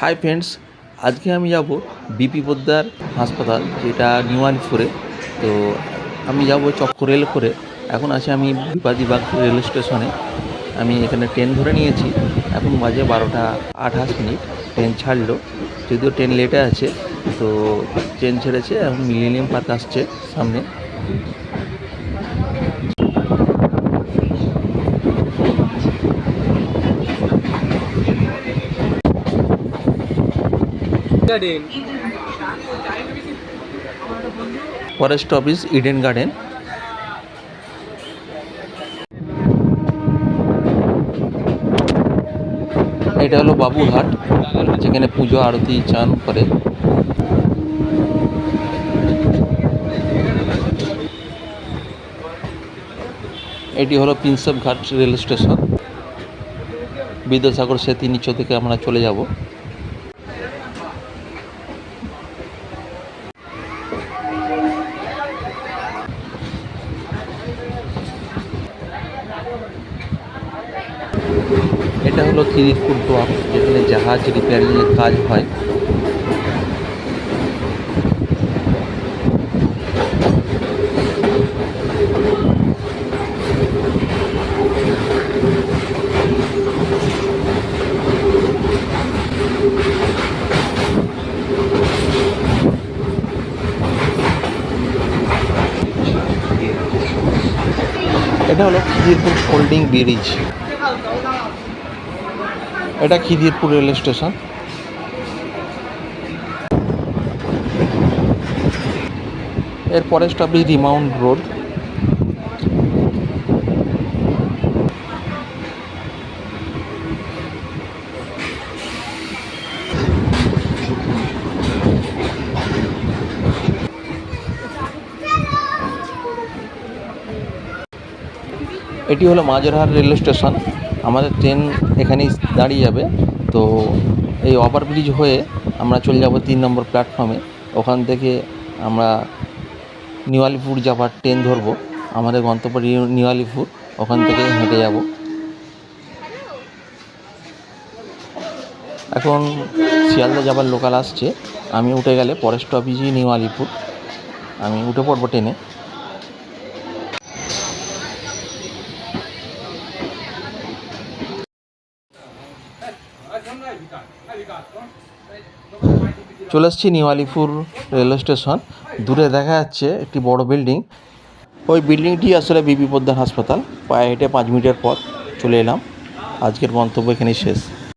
Hi friends, আজকে আমি যাব বিপি পোদ্দার হাসপাতাল, যেটা নিউ আলিপুরে। তো আমি যাব চক্র রেল করে। এখন আছি আমি বিপাদিবাগ রেল স্টেশনে। আমি এখানে ট্রেন ধরে নিয়েছি। এখন বাজে বারোটা আঠাশ মিনিট। ট্রেন ছাড়লো। যদিও ট্রেন লেটে আছে, তো ট্রেন ছেড়েছে। এখন মিলেনিয়াম পার্ক আসছে সামনে। Garden forest office Eden garden এটা হলো বাবুঘাট যেখানে পুজো, আরতি, চান করে। এটি হলো প্রিন্সেপ ঘাট রেল স্টেশন। বিদ্যাসাগর সেতু নিচে থেকে আমরা চলে যাব। এটা হলো খিদিরপুর ডক যেখানে জাহাজ রিপেয়ারিংয়ের কাজ হয়। এটা হলো খিদিরপুর ফোল্ডিং ব্রিজ। এটা খিদিরপুর রেল স্টেশন। এর পরে স্টপেজ রিমাউন্ট রোড। এটি হলো মাঝেরহাট রেল স্টেশন। আমাদের ট্রেন এখানেই দাঁড়িয়ে যাবে। তো এই ওভারব্রিজ হয়ে আমরা চলে যাব তিন নম্বর প্ল্যাটফর্মে ওখান থেকে আমরা নিউ আলিপুর যাবার ট্রেন ধরবো। আমাদের গন্তব্য নিউ- আলিপুর। ওখান থেকে হেঁটে যাব। এখন শিয়ালদা যাবার লোকাল আসছে। আমি উঠে গেলে পরের স্টপেজই নিউ আলিপুর। আমি উঠে পড়ব ট্রেনে। চলে এসেছি নিউ আলিপুর রেলওয়ে স্টেশন। দূরে দেখা যাচ্ছে একটি বড় বিল্ডিং। ওই বিল্ডিংটি আসলে বিপি পোদ্দার হাসপাতাল। পায়ে হেঁটে পাঁচ মিনিটের পর চলে এলাম। আজকের মন্তব্য এখানেই শেষ।